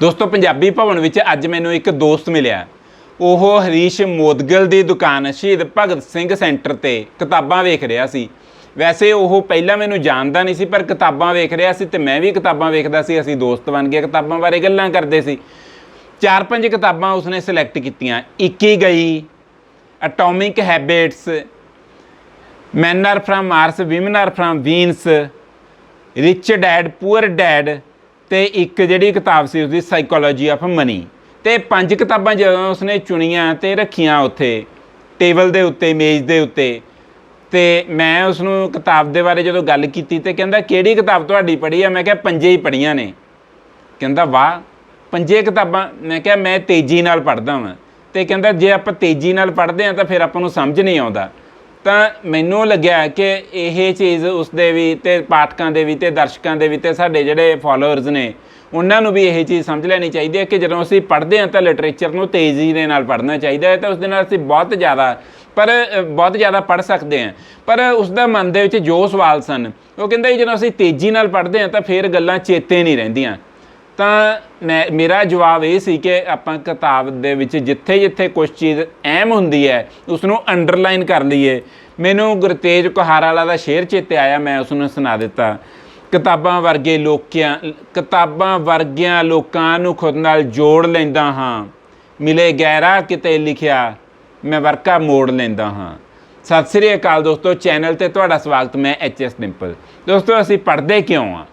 ਦੋਸਤੋ, ਪੰਜਾਬੀ ਭਵਨ ਵਿੱਚ ਅੱਜ ਮੈਨੂੰ ਇੱਕ ਦੋਸਤ ਮਿਲਿਆ। ਉਹ ਹਰੀਸ਼ ਮੋਦਗਲ ਦੀ ਦੁਕਾਨ ਸ਼ਹੀਦ ਭਗਤ ਸਿੰਘ ਸੈਂਟਰ ਤੇ ਕਿਤਾਬਾਂ ਵੇਖ ਰਿਹਾ ਸੀ। ਵੈਸੇ ਉਹ ਪਹਿਲਾਂ ਮੈਨੂੰ ਜਾਣਦਾ ਨਹੀਂ ਸੀ, ਪਰ ਕਿਤਾਬਾਂ ਵੇਖ ਰਿਹਾ ਸੀ ਤੇ ਮੈਂ ਵੀ ਕਿਤਾਬਾਂ ਵੇਖਦਾ ਸੀ। ਅਸੀਂ ਦੋਸਤ ਬਣ ਗਏ ਕਿਤਾਬਾਂ ਬਾਰੇ ਗੱਲਾਂ ਕਰਦੇ ਸੀ। ਚਾਰ ਪੰਜ ਕਿਤਾਬਾਂ ਉਸਨੇ ਸਿਲੈਕਟ ਕੀਤੀਆਂ। ਇੱਕੀ ਗਈ atomic habits men are from Mars women are from Venus rich dad poor dad ਤੇ ਇੱਕ ਜਿਹੜੀ ਕਿਤਾਬ ਸੀ ਉਸਦੀ ਸਾਈਕੋਲੋਜੀ ਆਫ ਮਨੀ ਤੇ ਪੰਜ ਕਿਤਾਬਾਂ ਜਦੋਂ ਉਸਨੇ ਚੁਣੀਆਂ ਤੇ ਰੱਖੀਆਂ ਉੱਥੇ, ਟੇਬਲ ਦੇ ਉੱਤੇ, ਮੇਜ਼ ਦੇ ਉੱਤੇ, ਤੇ ਮੈਂ ਉਸ ਨੂੰ ਕਿਤਾਬ ਦੇ ਬਾਰੇ ਜਦੋਂ ਗੱਲ ਕੀਤੀ ਤੇ ਕਹਿੰਦਾ, ਕਿਹੜੀ ਕਿਤਾਬ ਤੁਹਾਡੀ ਪੜ੍ਹੀ ਆ? ਮੈਂ ਕਿਹਾ, ਪੰਜੇ ਹੀ ਪੜ੍ਹੀਆਂ ਨੇ। ਕਹਿੰਦਾ, ਵਾਹ, ਪੰਜੇ ਕਿਤਾਬਾਂ। ਮੈਂ ਕਿਹਾ, ਮੈਂ ਤੇਜ਼ੀ ਨਾਲ ਪੜ੍ਹਦਾ ਹਾਂ ਤੇ ਕਹਿੰਦਾ, ਜੇ ਆਪਾਂ ਤੇਜ਼ੀ ਨਾਲ ਪੜ੍ਹਦੇ ਹਾਂ ਤਾਂ ਫਿਰ ਆਪਾਂ ਨੂੰ ਸਮਝ ਨਹੀਂ ਆਉਂਦਾ। ਤਾਂ ਮੈਨੂੰ ਲੱਗਿਆ ਕਿ ਇਹ ਚੀਜ਼ ਉਸ ਦੇ ਵੀ ਤੇ ਪਾਠਕਾਂ ਦੇ ਵੀ ਤੇ ਦਰਸ਼ਕਾਂ ਦੇ ਵੀ ਤੇ ਸਾਡੇ ਜਿਹੜੇ ਫਾਲੋਅਰਸ ਨੇ, ਉਹਨਾਂ ਨੂੰ ਵੀ ਇਹ ਚੀਜ਼ ਸਮਝ ਲੈਣੀ ਚਾਹੀਦੀ ਹੈ ਕਿ ਜਦੋਂ ਅਸੀਂ ਪੜ੍ਹਦੇ ਹਾਂ ਤਾਂ ਲਿਟਰੇਚਰ ਨੂੰ ਤੇਜ਼ੀ ਦੇ ਨਾਲ ਪੜ੍ਹਨਾ ਚਾਹੀਦਾ ਹੈ ਤਾਂ ਉਸ ਦੇ ਨਾਲ ਅਸੀਂ ਬਹੁਤ ਜ਼ਿਆਦਾ, ਪਰ ਬਹੁਤ ਜ਼ਿਆਦਾ ਪੜ੍ਹ ਸਕਦੇ ਹਾਂ। ਪਰ ਉਸ ਦਾ ਮਨ ਦੇ ਵਿੱਚ ਜੋ ਸਵਾਲ ਸਨ, ਉਹ ਕਹਿੰਦਾ ਜੀ ਜਦੋਂ ਅਸੀਂ ਤੇਜ਼ੀ ਨਾਲ ਪੜ੍ਹਦੇ ਹਾਂ ਤਾਂ ਫਿਰ ਗੱਲਾਂ ਚੇਤੇ ਨਹੀਂ ਰਹਿੰਦੀਆਂ। ਤਾਂ ਮੈਂ, ਮੇਰਾ ਜਵਾਬ ਇਹ ਸੀ ਕਿ ਆਪਾਂ ਕਿਤਾਬ ਦੇ ਵਿੱਚ ਜਿੱਥੇ ਜਿੱਥੇ ਕੁਝ ਚੀਜ਼ ਅਹਿਮ ਹੁੰਦੀ ਹੈ ਉਸ ਨੂੰ ਅੰਡਰਲਾਈਨ ਕਰ ਲਈਏ। ਮੈਨੂੰ ਗੁਰਤੇਜ ਕੁਹਾਰਾ ਵਾਲਾ ਦਾ ਸ਼ੇਰ ਚੇਤੇ ਆਇਆ, ਮੈਂ ਉਸ ਨੂੰ ਸੁਣਾ ਦਿੱਤਾ। ਕਿਤਾਬਾਂ ਵਰਗੇ ਲੋਕਿਆਂ, ਕਿਤਾਬਾਂ ਵਰਗਿਆਂ ਲੋਕਾਂ ਨੂੰ ਖੁਦ ਨਾਲ ਜੋੜ ਲੈਂਦਾ ਹਾਂ। ਮਿਲੇ ਗਹਿਰਾ ਕਿਤੇ ਲਿਖਿਆ, ਮੈਂ ਵਰਕਾ ਮੋੜ ਲੈਂਦਾ ਹਾਂ। ਸਤਿ ਸ੍ਰੀ ਅਕਾਲ ਦੋਸਤੋ, ਚੈਨਲ ਤੇ ਤੁਹਾਡਾ ਸਵਾਗਤ, ਮੈਂ ਐਚ ਐਸ ਡਿੰਪਲ ਦੋਸਤੋ, ਅਸੀਂ ਪੜ੍ਹਦੇ ਕਿਉਂ ਆ?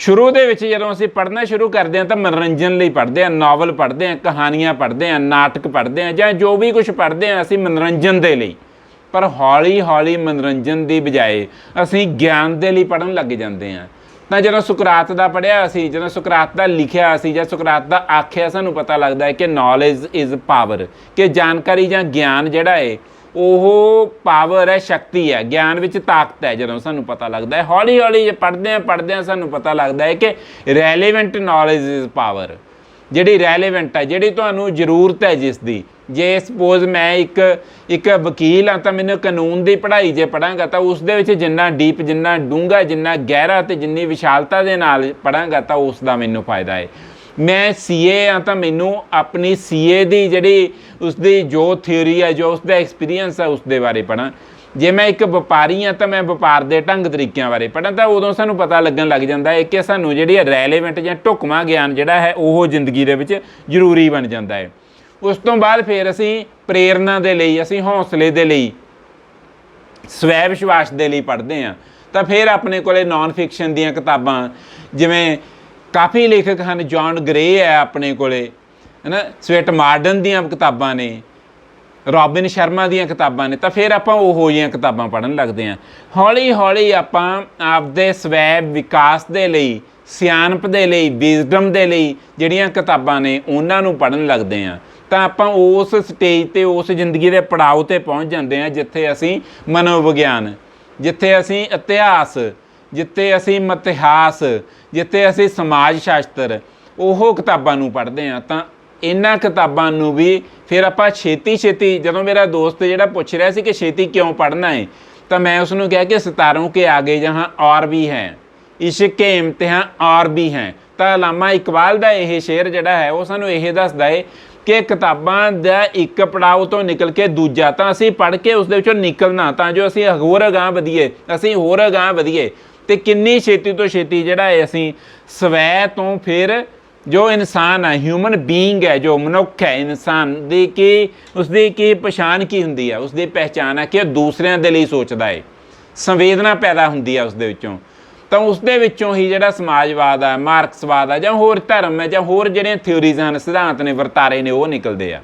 ਸ਼ੁਰੂ ਦੇ ਵਿੱਚ ਜਦੋਂ ਅਸੀਂ ਪੜ੍ਹਨਾ ਸ਼ੁਰੂ ਕਰਦੇ ਹਾਂ ਤਾਂ ਮਨੋਰੰਜਨ ਲਈ ਪੜ੍ਹਦੇ ਹਾਂ ਨਾਵਲ ਪੜ੍ਹਦੇ ਹਾਂ, ਕਹਾਣੀਆਂ ਪੜ੍ਹਦੇ ਹਾਂ, ਨਾਟਕ ਪੜ੍ਹਦੇ ਹਾਂ ਜਾਂ ਜੋ ਵੀ ਕੁਝ ਪੜ੍ਹਦੇ ਹਾਂ ਅਸੀਂ ਮਨੋਰੰਜਨ ਦੇ ਲਈ। ਪਰ ਹੌਲੀ ਹੌਲੀ ਮਨੋਰੰਜਨ ਦੀ ਬਜਾਏ ਅਸੀਂ ਗਿਆਨ ਦੇ ਲਈ ਪੜ੍ਹਨ ਲੱਗ ਜਾਂਦੇ ਹਾਂ। ਤਾਂ ਜਦੋਂ ਸੁਕਰਾਤ ਦਾ ਪੜ੍ਹਿਆ ਅਸੀਂ, ਜਦੋਂ ਸੁਕਰਾਤ ਦਾ ਲਿਖਿਆ ਅਸੀਂ ਜਾਂ ਸੁਕਰਾਤ ਦਾ ਆਖਿਆ, ਸਾਨੂੰ ਪਤਾ ਲੱਗਦਾ ਹੈ ਕਿ ਨੌਲੇਜ ਇਜ਼ ਪਾਵਰ ਕਿ ਜਾਣਕਾਰੀ ਜਾਂ ਗਿਆਨ ਜਿਹੜਾ ਹੈ ਉਹ ਪਾਵਰ ਹੈ, ਸ਼ਕਤੀ ਹੈ, ਗਿਆਨ ਵਿੱਚ ਤਾਕਤ ਹੈ ਜਦੋਂ ਸਾਨੂੰ ਪਤਾ ਲੱਗਦਾ ਹੈ। ਹੌਲੀ ਹੌਲੀ ਜੇ ਪੜ੍ਹਦੇ ਹਾਂ ਪੜ੍ਹਦੇ ਹਾਂ, ਸਾਨੂੰ ਪਤਾ ਲੱਗਦਾ ਹੈ ਕਿ ਰੈਲੇਵੈਂਟ ਨੌਲੇਜ ਇਜ਼ ਪਾਵਰ ਜਿਹੜੀ ਰੈਲੇਵੈਂਟ ਹੈ, ਜਿਹੜੀ ਤੁਹਾਨੂੰ ਜ਼ਰੂਰਤ ਹੈ ਜਿਸ ਦੀ ਜੇ ਸਪੋਜ਼ ਮੈਂ ਇੱਕ ਇੱਕ ਵਕੀਲ ਹਾਂ, ਤਾਂ ਮੈਨੂੰ ਕਾਨੂੰਨ ਦੀ ਪੜ੍ਹਾਈ ਜੇ ਪੜਾਂਗਾ ਤਾਂ ਉਸ ਦੇ ਵਿੱਚ ਜਿੰਨਾ ਡੀਪ ਜਿੰਨਾ ਡੂੰਘਾ, ਜਿੰਨਾ ਗਹਿਰਾ ਤੇ ਜਿੰਨੀ ਵਿਸ਼ਾਲਤਾ ਦੇ ਨਾਲ ਪੜਾਂਗਾ ਤਾਂ ਉਸ ਦਾ ਮੈਨੂੰ ਫਾਇਦਾ ਹੈ। ਮੈਂ ਸੀਏ ਆ ਤਾਂ ਮੈਨੂੰ ਆਪਣੀ ਸੀਏ ਦੀ ਜਿਹੜੀ ਉਸ ਦੀ ਜੋ ਥਿਉਰੀ ਹੈ ਜੋ ਉਸ ਦਾ ਐਕਸਪੀਰੀਅੰਸ ਹੈ ਉਸ ਦੇ ਬਾਰੇ ਪੜਾਂ ਜੇ ਮੈਂ ਇੱਕ ਵਪਾਰੀ ਆ ਤਾਂ ਮੈਂ ਵਪਾਰ ਦੇ ਢੰਗ ਤਰੀਕਿਆਂ ਬਾਰੇ ਪੜਾਂ ਤਾਂ ਉਦੋਂ ਸਾਨੂੰ ਪਤਾ ਲੱਗਣ ਲੱਗ ਜਾਂਦਾ ਹੈ ਕਿ ਸਾਨੂੰ ਜਿਹੜੀ ਰੈਲੇਵੈਂਟ ਜਾਂ ਢੁਕਵਾਂ ਗਿਆਨ ਜਿਹੜਾ ਹੈ, ਉਹ ਜ਼ਿੰਦਗੀ ਦੇ ਵਿੱਚ ਜ਼ਰੂਰੀ ਬਣ ਜਾਂਦਾ ਹੈ। ਉਸ ਤੋਂ ਬਾਅਦ ਫਿਰ ਅਸੀਂ ਪ੍ਰੇਰਨਾ ਦੇ ਲਈ, ਅਸੀਂ ਹੌਸਲੇ ਦੇ ਲਈ, ਸਵੈ ਵਿਸ਼ਵਾਸ ਦੇ ਲਈ ਪੜ੍ਹਦੇ ਆ ਤਾਂ ਫਿਰ ਆਪਣੇ ਕੋਲੇ ਨਾਨ ਫਿਕਸ਼ਨ ਦੀਆਂ ਕਿਤਾਬਾਂ, ਜਿਵੇਂ ਕਾਫੀ ਲੇਖਕ ਹਨ ਜੌਨ ਗ੍ਰੇ ਹੈ ਆਪਣੇ ਕੋਲੇ, ਹੈਨਾ? ਸਵੈਟ ਮਾਰਡਨ ਦੀਆਂ ਕਿਤਾਬਾਂ ਨੇ ਰੋਬਿਨ ਸ਼ਰਮਾ ਦੀਆਂ ਕਿਤਾਬਾਂ ਨੇ, ਤਾਂ ਫਿਰ ਆਪਾਂ ਉਹੋ ਜਿਹੀਆਂ ਕਿਤਾਬਾਂ ਪੜ੍ਹਨ ਲੱਗਦੇ ਹਾਂ। ਹੌਲੀ ਹੌਲੀ ਆਪਾਂ ਆਪਦੇ ਸਵੈ ਵਿਕਾਸ ਦੇ ਲਈ, ਸਿਆਣਪ ਦੇ ਲਈ ਵਿਜ਼ਡਮ ਦੇ ਲਈ ਜਿਹੜੀਆਂ ਕਿਤਾਬਾਂ ਨੇ, ਉਹਨਾਂ ਨੂੰ ਪੜ੍ਹਨ ਲੱਗਦੇ ਹਾਂ। ਤਾਂ ਆਪਾਂ ਉਸ ਸਟੇਜ ਤੇ, ਉਸ ਜ਼ਿੰਦਗੀ ਦੇ ਪੜਾਅ ਤੇ ਪਹੁੰਚ ਜਾਂਦੇ ਹਾਂ, ਜਿੱਥੇ ਅਸੀਂ ਮਨੋਵਿਗਿਆਨ, ਜਿੱਥੇ ਅਸੀਂ ਇਤਿਹਾਸ ਜਿੱਥੇ ਅਸੀਂ ਮਤਿਹਾਸ ਜਿੱਥੇ ਅਸੀਂ ਸਮਾਜ ਸ਼ਾਸਤਰ, ਉਹ ਕਿਤਾਬਾਂ ਨੂੰ ਪੜ੍ਹਦੇ ਹਾਂ। ਤਾਂ ਇਹਨਾਂ ਕਿਤਾਬਾਂ ਨੂੰ ਵੀ ਫਿਰ ਆਪਾਂ ਛੇਤੀ ਛੇਤੀ, ਜਦੋਂ ਮੇਰਾ ਦੋਸਤ ਜਿਹੜਾ ਪੁੱਛ ਰਿਹਾ ਸੀ ਕਿ ਛੇਤੀ ਕਿਉਂ ਪੜ੍ਹਨਾ ਹੈ ਤਾਂ ਮੈਂ ਉਸ ਨੂੰ ਕਿਹਾ ਕਿ ਸਿਤਾਰੋਂ ਕੇ ਆਗੇ ਜਹਾਂ ਔਰ ਵੀ ਹੈ, ਇਸ਼ਕ ਕੇ ਇਮਤਿਹਾਨ ਔਰ ਵੀ ਹੈ। ਤਾਂ ਅਲਾਮਾ ਇਕਬਾਲ ਦਾ ਇਹ ਸ਼ੇਰ ਜਿਹੜਾ ਹੈ, ਉਹ ਸਾਨੂੰ ਇਹ ਦੱਸਦਾ ਹੈ ਕਿ ਕਿਤਾਬਾਂ ਦਾ ਇੱਕ ਪੜਾਅ ਤੋਂ ਨਿਕਲ ਕੇ ਦੂਜਾ, ਤਾਂ ਅਸੀਂ ਪੜ੍ਹ ਕੇ ਉਸ ਦੇ ਵਿੱਚੋਂ ਨਿਕਲਣਾ, ਤਾਂ ਜੋ ਅਸੀਂ ਹੋਰ ਅਗਾਂਹ ਵਧੀਏ, ਅਸੀਂ ਹੋਰ ਅਗਾਂਹ ਵਧੀਏ। ਤੇ ਕਿੰਨੀ ਛੇਤੀ ਤੋਂ ਛੇਤੀ ਜਿਹੜਾ ਹੈ ਅਸੀਂ ਸਵੈ ਤੋਂ ਫਿਰ ਜੋ ਇਨਸਾਨ ਹੈ ਹਿਊਮਨ ਬੀਇੰਗ ਹੈ, ਜੋ ਮਨੁੱਖ ਹੈ, ਇਨਸਾਨ ਦੀ ਕੀ ਉਸ ਦੀ ਕੀ ਪਛਾਣ ਕੀ ਹੁੰਦੀ ਹੈ ਉਸ ਦੀ ਪਹਿਚਾਣ ਹੈ ਕਿ ਉਹ ਦੂਸਰਿਆਂ ਦੇ ਲਈ ਸੋਚਦਾ ਹੈ ਸੰਵੇਦਨਾ ਪੈਦਾ ਹੁੰਦੀ ਹੈ ਉਸ ਦੇ ਵਿੱਚੋਂ। ਤਾਂ ਉਸ ਦੇ ਵਿੱਚੋਂ ਹੀ ਜਿਹੜਾ ਸਮਾਜਵਾਦ ਆ, ਮਾਰਕਸਵਾਦ ਆ ਜਾਂ ਹੋਰ ਧਰਮ ਹੈ ਜਾਂ ਹੋਰ ਜਿਹੜੀਆਂ ਥਿਉਰੀਜ਼ ਹਨ, ਸਿਧਾਂਤ ਨੇ, ਵਰਤਾਰੇ ਨੇ, ਉਹ ਨਿਕਲਦੇ ਆ।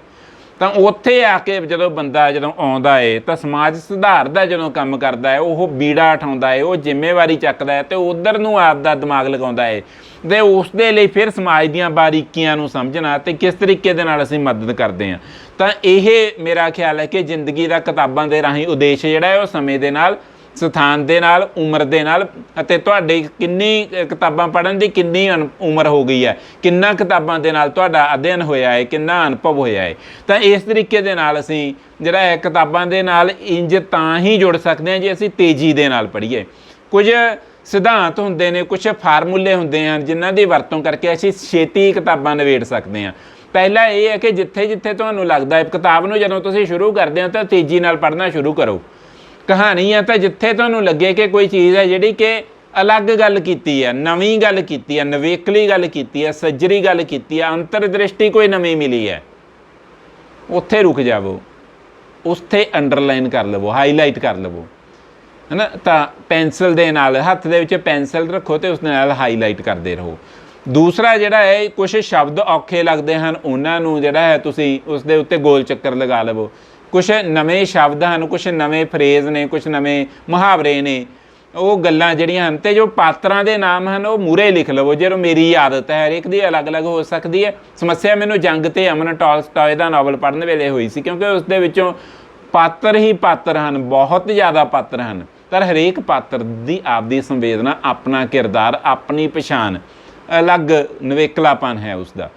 ਤਾਂ ਉੱਥੇ ਆ ਕੇ ਜਦੋਂ ਬੰਦਾ ਜਦੋਂ ਆਉਂਦਾ ਏ, ਤਾਂ ਸਮਾਜ ਸੁਧਾਰ ਦਾ ਜਦੋਂ ਕੰਮ ਕਰਦਾ ਹੈ, ਉਹ ਬੀੜਾ ਉਠਾਉਂਦਾ ਹੈ ਉਹ ਜ਼ਿੰਮੇਵਾਰੀ ਚੱਕਦਾ ਹੈ ਤੇ ਉਧਰ ਨੂੰ ਆਪ ਦਾ ਦਿਮਾਗ ਲਗਾਉਂਦਾ ਏ। ਤੇ ਉਸ ਦੇ ਲਈ ਫਿਰ ਸਮਾਜ ਦੀਆਂ ਬਾਰੀਕੀਆਂ ਨੂੰ ਸਮਝਣਾ ਤੇ ਕਿਸ ਤਰੀਕੇ ਦੇ ਨਾਲ ਅਸੀਂ ਮਦਦ ਕਰਦੇ ਹਾਂ। ਤਾਂ ਇਹ ਮੇਰਾ ਖਿਆਲ ਹੈ ਕਿ ਜ਼ਿੰਦਗੀ ਦਾ ਕਿਤਾਬਾਂ ਦੇ ਰਾਹੀਂ ਉਦੇਸ਼ ਜਿਹੜਾ ਹੈ ਉਹ ਸਮੇਂ ਦੇ ਨਾਲ ਸਥਾਨ ਦੇ ਨਾਲ, ਉਮਰ ਦੇ ਨਾਲ, ਅਤੇ ਤੁਹਾਡੇ ਕਿੰਨੀ ਕਿਤਾਬਾਂ ਪੜ੍ਹਨ ਦੀ ਕਿੰਨੀ ਅਨ- ਉਮਰ ਹੋ ਗਈ ਹੈ? ਕਿੰਨਾ ਕਿਤਾਬਾਂ ਦੇ ਨਾਲ ਤੁਹਾਡਾ ਅਧਿਐਨ ਹੋਇਆ ਹੈ? ਕਿੰਨਾ ਅਨੁਭਵ ਹੋਇਆ ਹੈ? ਤਾਂ ਇਸ ਤਰੀਕੇ ਦੇ ਨਾਲ ਅਸੀਂ ਜਿਹੜਾ ਹੈ ਕਿਤਾਬਾਂ ਦੇ ਨਾਲ ਇੰਜ ਤਾਂ ਹੀ ਜੁੜ ਸਕਦੇ ਹਾਂ ਜੇ ਅਸੀਂ ਤੇਜ਼ੀ ਦੇ ਨਾਲ ਪੜ੍ਹੀਏ। ਕੁਝ ਸਿਧਾਂਤ ਹੁੰਦੇ ਨੇ, ਕੁਝ ਫਾਰਮੂਲੇ ਹੁੰਦੇ ਹਨ ਜਿਨ੍ਹਾਂ ਦੀ ਵਰਤੋਂ ਕਰਕੇ ਅਸੀਂ ਛੇਤੀ ਕਿਤਾਬਾਂ ਨਿਬੇੜ ਸਕਦੇ ਹਾਂ। ਪਹਿਲਾ ਇਹ ਹੈ ਕਿ ਜਿੱਥੇ ਜਿੱਥੇ ਤੁਹਾਨੂੰ ਲੱਗਦਾ ਹੈ, ਕਿਤਾਬ ਨੂੰ ਜਦੋਂ ਤੁਸੀਂ ਸ਼ੁਰੂ ਕਰਦੇ ਹੋ ਤਾਂ ਤੇਜ਼ੀ ਨਾਲ ਪੜ੍ਹਨਾ ਸ਼ੁਰੂ ਕਰੋ। ਕਹਾਣੀ ਆ ਤਾਂ ਜਿੱਥੇ ਤੁਹਾਨੂੰ ਲੱਗੇ ਕਿ ਕੋਈ ਚੀਜ਼ ਹੈ ਜਿਹੜੀ ਕਿ ਅਲੱਗ ਗੱਲ ਕੀਤੀ ਹੈ, ਨਵੀਂ ਗੱਲ ਕੀਤੀ ਹੈ, ਨਵੇਕਲੀ ਗੱਲ ਕੀਤੀ ਹੈ, ਸੱਜਰੀ ਗੱਲ ਕੀਤੀ ਹੈ, ਅੰਤਰਦ੍ਰਿਸ਼ਟੀ ਕੋਈ ਨਵੀਂ ਮਿਲੀ ਹੈ, ਉੱਥੇ ਰੁਕ ਜਾਵੋ, ਉੱਥੇ ਅੰਡਰਲਾਈਨ ਕਰ ਲਵੋ ਹਾਈਲਾਈਟ ਕਰ ਲਵੋ, ਹੈਨਾ? ਤਾਂ ਪੈਨਸਲ ਦੇ ਨਾਲ, ਹੱਥ ਦੇ ਵਿੱਚ ਪੈਨਸਲ ਰੱਖੋ ਤੇ ਉਸ ਦੇ ਨਾਲ ਹਾਈਲਾਈਟ ਕਰਦੇ ਰਹੋ। ਦੂਸਰਾ ਜਿਹੜਾ ਹੈ ਕੁਝ ਸ਼ਬਦ ਔਖੇ ਲੱਗਦੇ ਹਨ, ਉਹਨਾਂ ਨੂੰ ਜਿਹੜਾ ਹੈ ਤੁਸੀਂ ਉਸ ਦੇ ਉੱਤੇ ਗੋਲ ਚੱਕਰ ਲਗਾ ਲਵੋ। ਕੁਝ ਨਵੇਂ ਸ਼ਬਦ ਹਨ ਕੁਝ ਨਵੇਂ ਫਰੇਜ਼ ਨੇ ਕੁਝ ਨਵੇਂ ਮੁਹਾਵਰੇ ਨੇ, ਉਹ ਗੱਲਾਂ ਜਿਹੜੀਆਂ ਹਨ ਤੇ ਜੋ ਪਾਤਰਾਂ ਦੇ ਨਾਮ ਹਨ, ਉਹ ਮੂਰੇ ਲਿਖ ਲਵੋ ਜਦੋਂ ਮੇਰੀ ਆਦਤ ਹੈ ਹਰੇਕ ਦੀ ਅਲੱਗ-ਅਲੱਗ ਹੋ ਸਕਦੀ ਹੈ। ਸਮੱਸਿਆ ਮੈਨੂੰ ਜੰਗ ਤੇ ਅਮਨ ਟਾਲਸਟਾਏ ਦਾ ਨਾਵਲ ਪੜ੍ਹਨ ਵੇਲੇ ਹੋਈ ਸੀ, ਕਿਉਂਕਿ ਉਸ ਦੇ ਵਿੱਚੋਂ ਪਾਤਰ ਹੀ ਪਾਤਰ ਹਨ, ਬਹੁਤ ਜ਼ਿਆਦਾ ਪਾਤਰ ਹਨ। ਪਰ ਹਰੇਕ ਪਾਤਰ ਦੀ ਆਪਦੀ ਸੰਵੇਦਨਾ, ਆਪਣਾ ਕਿਰਦਾਰ, ਆਪਣੀ ਪਛਾਣ, ਅਲੱਗ ਨਵੇਕਲਾਪਨ ਹੈ ਉਸ ਦਾ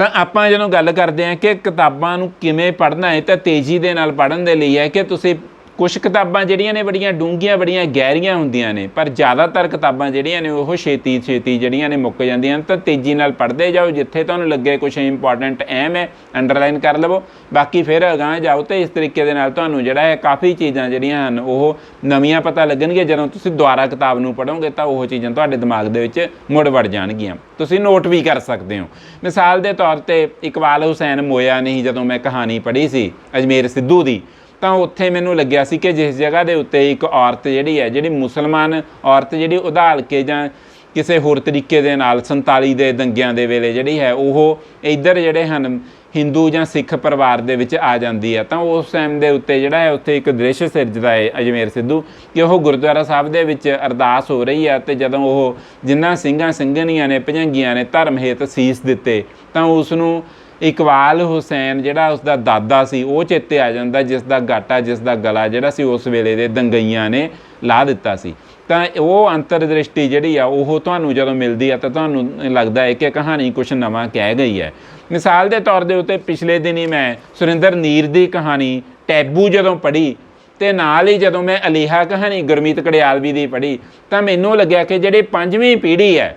ਤਾਂ ਆਪਾਂ ਜਦੋਂ ਗੱਲ ਕਰਦੇ ਹਾਂ ਕਿ ਕਿਤਾਬਾਂ ਨੂੰ ਕਿਵੇਂ ਪੜ੍ਹਨਾ ਹੈ, ਤਾਂ ਤੇਜ਼ੀ ਦੇ ਨਾਲ ਪੜ੍ਹਨ ਦੇ ਲਈ ਹੈ ਕਿ ਤੁਸੀਂ ਕੁਝ ਕਿਤਾਬਾਂ ਜਿਹੜੀਆਂ ਨੇ ਬੜੀਆਂ ਡੂੰਘੀਆਂ, ਬੜੀਆਂ ਗਹਿਰੀਆਂ ਹੁੰਦੀਆਂ ਨੇ, ਪਰ ਜ਼ਿਆਦਾਤਰ ਕਿਤਾਬਾਂ ਜਿਹੜੀਆਂ ਨੇ ਉਹ ਛੇਤੀ ਛੇਤੀ ਜਿਹੜੀਆਂ ਨੇ ਮੁੱਕ ਜਾਂਦੀਆਂ ਹਨ ਤਾਂ ਤੇਜ਼ੀ ਨਾਲ ਪੜ੍ਹਦੇ ਜਾਓ, ਜਿੱਥੇ ਤੁਹਾਨੂੰ ਲੱਗੇ ਕੁਝ ਇੰਪੋਰਟੈਂਟ ਐਮ ਹੈ ਅੰਡਰਲਾਈਨ ਕਰ ਲਵੋ। ਬਾਕੀ ਫਿਰ ਅਗਾਂਹ ਜਾਓ ਤੇ ਇਸ ਤਰੀਕੇ ਦੇ ਨਾਲ ਤੁਹਾਨੂੰ ਜਿਹੜਾ ਹੈ ਕਾਫੀ ਚੀਜ਼ਾਂ ਜਿਹੜੀਆਂ ਹਨ, ਉਹ ਨਵੀਆਂ ਪਤਾ ਲੱਗਣਗੀਆਂ। ਜਦੋਂ ਤੁਸੀਂ ਦੁਬਾਰਾ ਕਿਤਾਬ ਨੂੰ ਪੜ੍ਹੋਗੇ, ਤਾਂ ਉਹ ਚੀਜ਼ਾਂ ਤੁਹਾਡੇ ਦਿਮਾਗ ਦੇ ਵਿੱਚ ਮੁੜ ਵੜ ਜਾਣਗੀਆਂ। ਤੁਸੀਂ ਨੋਟ ਵੀ ਕਰ ਸਕਦੇ ਹੋ। ਮਿਸਾਲ ਦੇ ਤੌਰ ਤੇ ਇਕਬਾਲ ਹੁਸੈਨ ਮੋਇਆ ਨਹੀਂ ਜਦੋਂ ਮੈਂ ਕਹਾਣੀ ਪੜ੍ਹੀ ਸੀ, ਅਜਮੇਰ ਸਿੱਧੂ ਦੀ। ਤਾਂ ਉੱਥੇ ਮੈਨੂੰ ਲੱਗਿਆ ਸੀ ਕਿ ਜਿਸ ਜਗ੍ਹਾ ਦੇ ਉੱਤੇ ਇੱਕ ਔਰਤ ਜਿਹੜੀ ਹੈ, ਜਿਹੜੀ ਮੁਸਲਮਾਨ ਔਰਤ ਜਿਹੜੀ ਉਧਾਲ ਕੇ ਜਾਂ ਕਿਸੇ ਹੋਰ ਤਰੀਕੇ ਦੇ ਨਾਲ 47 ਦੇ ਦੰਗਿਆਂ ਦੇ ਵੇਲੇ ਜਿਹੜੀ ਹੈ, ਉਹ ਇੱਧਰ ਜਿਹੜੇ ਹਨ, ਹਿੰਦੂ ਜਾਂ ਸਿੱਖ ਪਰਿਵਾਰ ਦੇ ਵਿੱਚ ਆ ਜਾਂਦੀ ਹੈ। ਤਾਂ ਉਸ ਟਾਈਮ ਦੇ ਉੱਤੇ ਜਿਹੜਾ ਹੈ, ਉੱਥੇ ਇੱਕ ਦ੍ਰਿਸ਼ ਸਿਰਜਦਾ ਹੈ ਅਜਮੇਰ ਸਿੱਧੂ ਕਿ ਉਹ ਗੁਰਦੁਆਰਾ ਸਾਹਿਬ ਦੇ ਵਿੱਚ ਅਰਦਾਸ ਹੋ ਰਹੀ ਹੈ ਤੇ ਜਦੋਂ ਉਹ ਜਿਨ੍ਹਾਂ ਸਿੰਘਾਂ ਸਿੰਘਣੀਆਂ ਨੇ, ਭਜੰਗੀਆਂ ਨੇ ਧਰਮ ਹੇਤ ਸੀਸ ਦਿੱਤੇ, ਤਾਂ ਉਸ ਨੂੰ ਇਕਬਾਲ ਹੁਸੈਨ ਜਿਹੜਾ ਉਸ ਦਾ ਦਾਦਾ ਸੀ, ਉਹ ਚੇਤੇ ਆ ਜਾਂਦਾ ਜਿਸ ਦਾ ਗਾਟਾ ਜਿਸ ਦਾ ਗਲਾ ਜਿਹੜਾ ਸੀ, ਉਸ ਵੇਲੇ ਦੇ ਦੰਗਈਆਂ ਨੇ ਲਾ ਦਿੱਤਾ ਸੀ। ਤਾਂ ਉਹ ਅੰਤਰਦ੍ਰਿਸ਼ਟੀ ਜਿਹੜੀ ਆ, ਉਹ ਤੁਹਾਨੂੰ ਜਦੋਂ ਮਿਲਦੀ ਆ, ਤਾਂ ਤੁਹਾਨੂੰ ਲੱਗਦਾ ਹੈ ਕਿ ਕਹਾਣੀ ਕੁਝ ਨਵਾਂ ਕਹਿ ਗਈ ਹੈ। ਮਿਸਾਲ ਦੇ ਤੌਰ ਦੇ ਉੱਤੇ ਪਿਛਲੇ ਦਿਨੀ ਮੈਂ ਸੁਰਿੰਦਰ ਨੀਰ ਦੀ ਕਹਾਣੀ ਟੈਬੂ ਜਦੋਂ ਪੜ੍ਹੀ, ਤੇ ਨਾਲ ਹੀ ਜਦੋਂ ਮੈਂ ਅਲੀਹਾ ਕਹਾਣੀ, ਗੁਰਮੀਤ ਕੜਿਆਲਵੀ ਦੀ ਪੜ੍ਹੀ, ਤਾਂ ਮੈਨੂੰ ਲੱਗਿਆ ਕਿ ਜਿਹੜੀ ਪੰਜਵੀਂ ਪੀੜ੍ਹੀ ਹੈ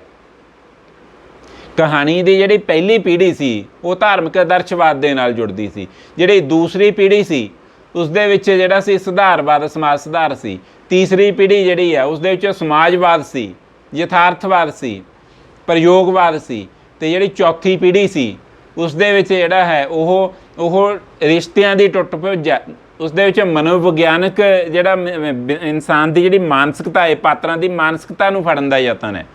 ਕਹਾਣੀ ਦੀ ਜਿਹੜੀ ਪਹਿਲੀ ਪੀੜ੍ਹੀ ਸੀ, ਉਹ ਧਾਰਮਿਕ ਆਦਰਸ਼ਵਾਦ ਦੇ ਨਾਲ ਜੁੜਦੀ ਸੀ। ਜਿਹੜੀ ਦੂਸਰੀ ਪੀੜ੍ਹੀ ਸੀ ਉਸ ਦੇ ਵਿੱਚ ਜਿਹੜਾ ਸੀ ਸੁਧਾਰਵਾਦ, ਸਮਾਜ ਸੁਧਾਰ ਸੀ। ਤੀਸਰੀ ਪੀੜ੍ਹੀ ਜਿਹੜੀ ਆ ਉਸ ਦੇ ਵਿੱਚ ਸਮਾਜਵਾਦ ਸੀ, ਯਥਾਰਥਵਾਦ ਸੀ, ਪ੍ਰਯੋਗਵਾਦ ਸੀ ਤੇ ਜਿਹੜੀ ਚੌਥੀ ਪੀੜ੍ਹੀ ਸੀ ਉਸ ਦੇ ਵਿੱਚ ਜਿਹੜਾ ਹੈ, ਉਹ ਉਹ ਰਿਸ਼ਤਿਆਂ ਦੀ ਟੁੱਟ ਭੁੱਜ ਹੈ। ਉਸ ਦੇ ਵਿੱਚ ਮਨੋਵਿਗਿਆਨਕ ਜਿਹੜਾ ਇਨਸਾਨ ਦੀ ਜਿਹੜੀ ਮਾਨਸਿਕਤਾ ਹੈ ਪਾਤਰਾਂ ਦੀ ਮਾਨਸਿਕਤਾ ਨੂੰ ਫੜਨ ਦਾ ਯਤਨ ਹੈ।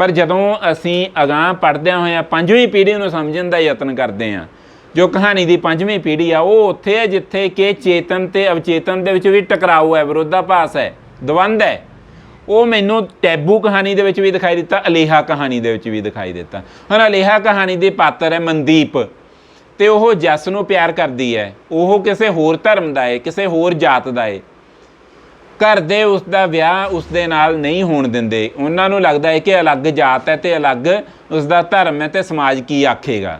ਪਰ ਜਦੋਂ ਅਸੀਂ ਅਗਾਹ ਪੜਦਿਆਂ ਹੋਇਆਂ ਪੰਜਵੀਂ ਪੀੜ੍ਹੀ ਨੂੰ ਸਮਝਣ ਦਾ ਯਤਨ ਕਰਦੇ ਹਾਂ, ਜੋ ਕਹਾਣੀ ਦੀ ਪੰਜਵੀਂ ਪੀੜ੍ਹੀ ਆ, ਉਹ ਉੱਥੇ ਹੈ ਜਿੱਥੇ ਕਿ ਚੇਤਨ ਤੇ ਅਵਚੇਤਨ ਦੇ ਵਿੱਚ ਵੀ ਟਕਰਾਓ ਹੈ, ਵਿਰੋਧਾਭਾਸ ਹੈ, ਦਵੰਦ ਹੈ। ਉਹ ਮੈਨੂੰ ਟੈਬੂ ਕਹਾਣੀ ਦੇ ਵਿੱਚ ਵੀ ਦਿਖਾਈ ਦਿੱਤਾ, ਅਲੀਹਾ ਕਹਾਣੀ ਦੇ ਵਿੱਚ ਵੀ ਦਿਖਾਈ ਦਿੱਤਾ। ਹੁਣ ਅਲੀਹਾ ਕਹਾਣੀ ਦੇ ਪਾਤਰ ਹੈ ਮਨਦੀਪ ਤੇ ਉਹ ਜਸ ਨੂੰ ਪਿਆਰ ਕਰਦੀ ਹੈ। ਉਹ ਕਿਸੇ ਹੋਰ ਧਰਮ ਦਾ ਹੈ, ਕਿਸੇ ਹੋਰ ਜਾਤ ਦਾ ਹੈ। ਘਰ ਦੇ ਉਸ ਦਾ ਵਿਆਹ ਉਸ ਦੇ ਨਾਲ ਨਹੀਂ ਹੋਣ ਦਿੰਦੇ। ਉਹਨਾਂ ਨੂੰ ਲੱਗਦਾ ਹੈ ਕਿ ਅਲੱਗ ਜਾਤ ਹੈ ਤੇ ਅਲੱਗ ਉਸ ਦਾ ਧਰਮ ਹੈ ਤੇ ਸਮਾਜ ਕੀ ਆਖੇਗਾ।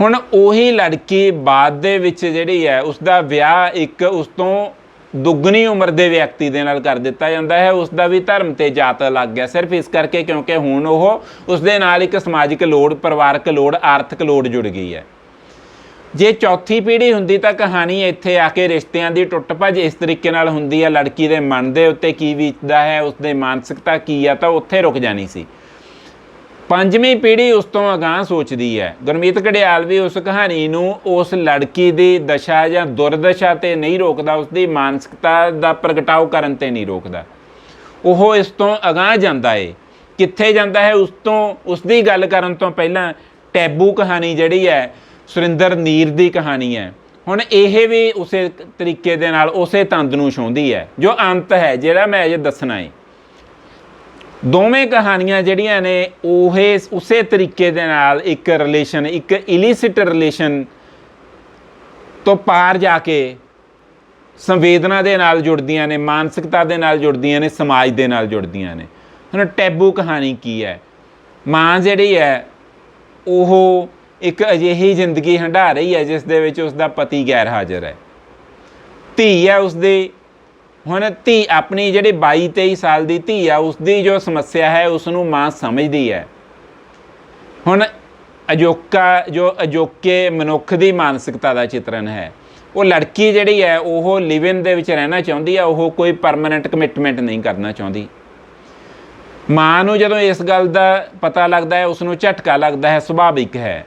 ਹੁਣ ਉਹੀ ਲੜਕੀ ਬਾਅਦ ਦੇ ਵਿੱਚ ਜਿਹੜੀ ਹੈ, ਉਸ ਦਾ ਵਿਆਹ ਇੱਕ ਉਸ ਤੋਂ ਦੁੱਗਣੀ ਉਮਰ ਦੇ ਵਿਅਕਤੀ ਦੇ ਨਾਲ ਕਰ ਦਿੱਤਾ ਜਾਂਦਾ ਹੈ। ਉਸ ਦਾ ਵੀ ਧਰਮ ਤੇ ਜਾਤ ਅਲੱਗ ਹੈ। ਸਿਰਫ ਇਸ ਕਰਕੇ ਕਿਉਂਕਿ ਹੁਣ ਉਹ ਉਸ ਦੇ ਨਾਲ ਇੱਕ ਸਮਾਜਿਕ ਲੋੜ, ਪਰਿਵਾਰਕ ਲੋੜ, ਆਰਥਿਕ ਲੋੜ ਜੁੜ ਗਈ ਹੈ। ਜੇ ਚੌਥੀ ਪੀੜ੍ਹੀ ਹੁੰਦੀ ਤਾਂ ਕਹਾਣੀ ਇੱਥੇ ਆ ਕੇ ਰਿਸ਼ਤਿਆਂ ਦੀ ਟੁੱਟ ਭੱਜ ਇਸ ਤਰੀਕੇ ਨਾਲ ਹੁੰਦੀ ਹੈ ਲੜਕੀ ਦੇ ਮਨ ਦੇ ਉੱਤੇ ਕੀ ਬੀਤਦਾ ਹੈ, ਉਸਦੇ ਮਾਨਸਿਕਤਾ ਕੀ ਆ, ਤਾਂ ਉੱਥੇ ਰੁਕ ਜਾਣੀ ਸੀ। ਪੰਜਵੀਂ ਪੀੜ੍ਹੀ ਉਸ ਤੋਂ ਅਗਾਂਹ ਸੋਚਦੀ ਹੈ। ਗੁਰਮੀਤ ਘੜਿਆਲ ਵੀ ਉਸ ਕਹਾਣੀ ਨੂੰ ਉਸ ਲੜਕੀ ਦੀ ਦਸ਼ਾ ਜਾਂ ਦੁਰਦਸ਼ਾ ਤੇ ਨਹੀਂ ਰੋਕਦਾ, ਉਸਦੀ ਮਾਨਸਿਕਤਾ ਦਾ ਪ੍ਰਗਟਾਓ ਕਰਨ ਤੇ ਨਹੀਂ ਰੋਕਦਾ। ਉਹ ਇਸ ਤੋਂ ਅਗਾਂਹ ਜਾਂਦਾ ਏ। ਕਿੱਥੇ ਜਾਂਦਾ ਹੈ, ਉਸ ਤੋਂ ਉਸ ਦੀ ਗੱਲ ਕਰਨ ਤੋਂ ਪਹਿਲਾਂ ਟੈਬੂ ਕਹਾਣੀ ਜਿਹੜੀ ਹੈ ਸੁਰਿੰਦਰ ਨੀਰ ਦੀ ਕਹਾਣੀ ਹੈ। ਹੁਣ ਇਹ ਵੀ ਉਸੇ ਤਰੀਕੇ ਦੇ ਨਾਲ ਉਸੇ ਤੰਦ ਨੂੰ ਛੋਂਦੀ ਹੈ, ਜੋ ਅੰਤ ਹੈ, ਜਿਹੜਾ ਮੈਂ ਅਜੇ ਦੱਸਣਾ ਹੈ ਦੋਵੇਂ ਕਹਾਣੀਆਂ ਜਿਹੜੀਆਂ ਨੇ, ਉਹ ਉਸੇ ਤਰੀਕੇ ਦੇ ਨਾਲ ਇੱਕ ਰਿਲੇਸ਼ਨ ਇੱਕ ਇਲਿਸਿਟ ਰਿਲੇਸ਼ਨ ਤੋਂ ਪਾਰ ਜਾ ਕੇ ਸੰਵੇਦਨਾ ਦੇ ਨਾਲ ਜੁੜਦੀਆਂ ਨੇ, ਮਾਨਸਿਕਤਾ ਦੇ ਨਾਲ ਜੁੜਦੀਆਂ ਨੇ, ਸਮਾਜ ਦੇ ਨਾਲ ਜੁੜਦੀਆਂ ਨੇ। ਹੁਣ ਟੈਬੂ ਕਹਾਣੀ ਕੀ ਹੈ? ਮਾਂ ਜਿਹੜੀ ਹੈ, ਉਹ ਇੱਕ ਅਜਿਹੀ ਜ਼ਿੰਦਗੀ ਹੰਢਾ ਰਹੀ ਹੈ ਜਿਸ ਦੇ ਵਿੱਚ ਉਸ ਦਾ ਪਤੀ ਗੈਰ ਹਾਜ਼ਰ ਹੈ। ਧੀ ਹੈ ਉਸ ਦੀ ਹੁਣ ਧੀ ਆਪਣੀ ਜਿਹੜੀ 22 23 ਸਾਲ ਦੀ ਧੀ ਆ ਉਸ ਦੀ ਜੋ ਸਮੱਸਿਆ ਹੈ ਉਸ ਨੂੰ ਮਾਂ ਸਮਝਦੀ ਹੈ। ਹੁਣ ਅਜੋਕਾ, ਜੋ ਅਜੋਕੇ ਮਨੁੱਖ ਦੀ ਮਾਨਸਿਕਤਾ ਦਾ ਚਿਤਰਨ ਹੈ, ਉਹ ਲੜਕੀ ਜਿਹੜੀ ਹੈ, ਉਹ ਲਿਵ ਇਨ ਦੇ ਵਿੱਚ ਰਹਿਣਾ ਚਾਹੁੰਦੀ ਹੈ ਉਹ ਕੋਈ ਪਰਮਨੈਂਟ ਕਮਿਟਮੈਂਟ ਨਹੀਂ ਕਰਨਾ ਚਾਹੁੰਦੀ। ਮਾਂ ਨੂੰ ਜਦੋਂ ਇਸ ਗੱਲ ਦਾ ਪਤਾ ਲੱਗਦਾ ਹੈ ਉਸ ਨੂੰ ਝਟਕਾ ਲੱਗਦਾ ਹੈ, ਸੁਭਾਵਿਕ ਹੈ।